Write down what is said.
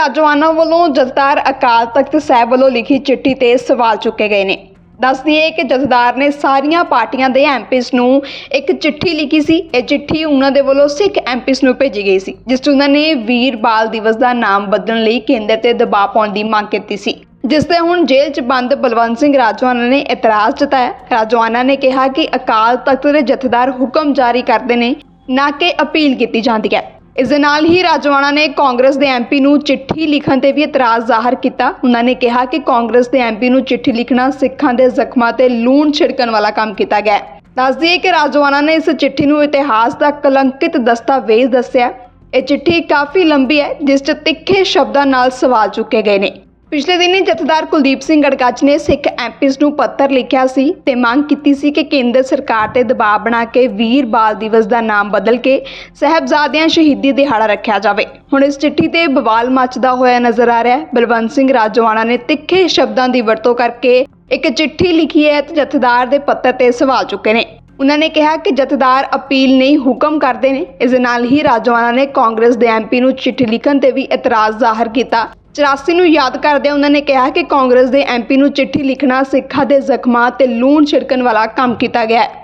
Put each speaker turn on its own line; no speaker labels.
ਰਾਜਵਾਨਾ ਵੱਲੋਂ ਜਥੇਦਾਰ ਅਕਾਲ ਤਖਤ ਸਾਹਿਬ ਵੱਲੋਂ ਲਿਖੀ ਚਿੱਠੀ ਤੇ ਸਵਾਲ ਚੁੱਕੇ ਗਏ ਨੇ। ਦੱਸ ਦਈਏ ਕਿ ਜਥੇਦਾਰ ਨੇ ਸਾਰੀਆਂ ਪਾਰਟੀਆਂ ਦੇ ਐਮਪੀਸ ਨੂੰ ਇੱਕ ਚਿੱਠੀ ਲਿਖੀ ਸੀ। ਇਹ ਚਿੱਠੀ ਉਹਨਾਂ ਦੇ ਵੱਲੋਂ ਸਿੱਖ ਐਮਪੀਸ ਨੂੰ ਭੇਜੀ ਗਈ ਸੀ, ਜਿਸ 'ਚ ਉਹਨਾਂ ਨੇ ਵੀਰ ਬਾਲ ਦਿਵਸ ਦਾ ਨਾਮ ਬਦਲਣ ਲਈ ਕੇਂਦਰ ਤੇ ਦਬਾਅ ਪਾਉਣ ਦੀ ਮੰਗ ਕੀਤੀ ਸੀ। ਜਿਸ ਤੇ ਹੁਣ ਜੇਲ੍ਹ 'ਚ ਬੰਦ ਬਲਵੰਤ ਸਿੰਘ ਰਾਜਵਾਨਾ ਨੇ ਇਤਰਾਜ਼ ਜਤਾਇਆ। ਰਾਜਵਾਨਾ ਨੇ ਕਿਹਾ ਕਿ ਅਕਾਲ ਤਖਤ ਦੇ ਜਥੇਦਾਰ ਹੁਕਮ ਜਾਰੀ ਕਰਦੇ ਨੇ, ਨਾ ਕਿ ਅਪੀਲ ਕੀਤੀ ਜਾਂਦੀ ਹੈ। ਇਸ ਦੇ ਨਾਲ ਹੀ ਰਾਜਵਾਨਾ ਨੇ ਕਾਂਗਰਸ ਦੇ ਐਮਪੀ ਨੂੰ ਚਿੱਠੀ ਲਿਖਣ ਤੇ ਵੀ ਇਤਰਾਜ਼ ਜ਼ਾਹਰ ਕੀਤਾ। ਉਹਨਾਂ ਨੇ ਕਿਹਾ ਕਿ ਕਾਂਗਰਸ ਦੇ ਐਮਪੀ ਨੂੰ ਚਿੱਠੀ ਲਿਖਣਾ ਸਿੱਖਾਂ ਦੇ ਜ਼ਖਮਾਂ ਤੇ ਲੂਣ ਛਿੜਕਣ ਵਾਲਾ ਕੰਮ ਕੀਤਾ ਗਿਆ ਹੈ। ਦੱਸ ਦਈਏ ਕਿ ਰਾਜਵਾਨਾ ਨੇ ਇਸ ਚਿੱਠੀ ਨੂੰ ਇਤਿਹਾਸ ਦਾ ਕਲੰਕਿਤ ਦਸਤਾਵੇਜ਼ ਦੱਸਿਆ। ਇਹ ਚਿੱਠੀ ਕਾਫੀ ਲੰਬੀ ਹੈ, ਜਿਸ 'ਚ ਤਿੱਖੇ ਸ਼ਬਦਾਂ ਨਾਲ ਸਵਾਲ ਚੁੱਕੇ ਗਏ ਨੇ। ਪਿਛਲੇ ਦਿਨੀ ਜਥੇਦਾਰ ਕੁਲਦੀਪ ਸਿੰਘ ਗੜਗੱਜ ਨੇ ਸਿੱਖ ਐਮਪੀਸ ਨੂੰ ਪੱਤਰ ਲਿਖਿਆ ਸੀ ਤੇ ਮੰਗ ਕੀਤੀ ਸੀ ਕਿ ਕੇਂਦਰ ਸਰਕਾਰ ਤੇ ਦਬਾਅ ਬਣਾ ਕੇ ਵੀਰ ਬਾਲ ਦਿਵਸ ਦਾ ਨਾਮ ਬਦਲ ਕੇ ਸਹਿਬਜ਼ਾਦਿਆਂ ਸ਼ਹੀਦੀ ਦਿਹਾੜਾ ਰੱਖਿਆ ਜਾਵੇ। ਹੁਣ ਇਸ ਚਿੱਠੀ ਤੇ ਬਵਾਲ ਮਚਦਾ ਹੋਇਆ ਨਜ਼ਰ ਆ ਰਿਹਾ ਹੈ। ਬਲਵੰਤ ਸਿੰਘ ਰਾਜਵਾਨਾ ਨੇ ਤਿੱਖੇ ਸ਼ਬਦਾਂ ਦੀ ਵਰਤੋਂ ਕਰਕੇ ਇੱਕ ਚਿੱਠੀ ਲਿਖੀ ਹੈ ਤੇ ਜਥੇਦਾਰ ਦੇ ਪੱਤਰ ਤੇ ਸਵਾਲ ਚੁੱਕੇ ਨੇ। ਉਹਨਾਂ ਨੇ ਕਿਹਾ ਕਿ ਜਥੇਦਾਰ ਅਪੀਲ ਨਹੀਂ ਹੁਕਮ ਕਰਦੇ ਨੇ। ਇਸ ਨਾਲ ਹੀ ਰਾਜਵਾਨਾ ਨੇ ਕਾਂਗਰਸ ਦੇ ਐਮਪੀ ਨੂੰ ਚਿੱਠੀ ਲਿਖਣ ਤੇ ਵੀ ਇਤਰਾਜ਼ ਜ਼ਾਹਰ ਕੀਤਾ। 84 ਨੂੰ ਯਾਦ ਕਰਦਿਆਂ ਉਹਨਾਂ ਨੇ ਕਿਹਾ ਕਿ ਕਾਂਗਰਸ ਦੇ ਐਮਪੀ ਨੂੰ ਚਿੱਠੀ ਲਿਖਣਾ ਸਿੱਖਾਂ ਦੇ ਜ਼ਖਮਾਂ ਤੇ ਲੂਣ ਛਿੜਕਣ ਵਾਲਾ ਕੰਮ ਕੀਤਾ ਗਿਆ ਹੈ।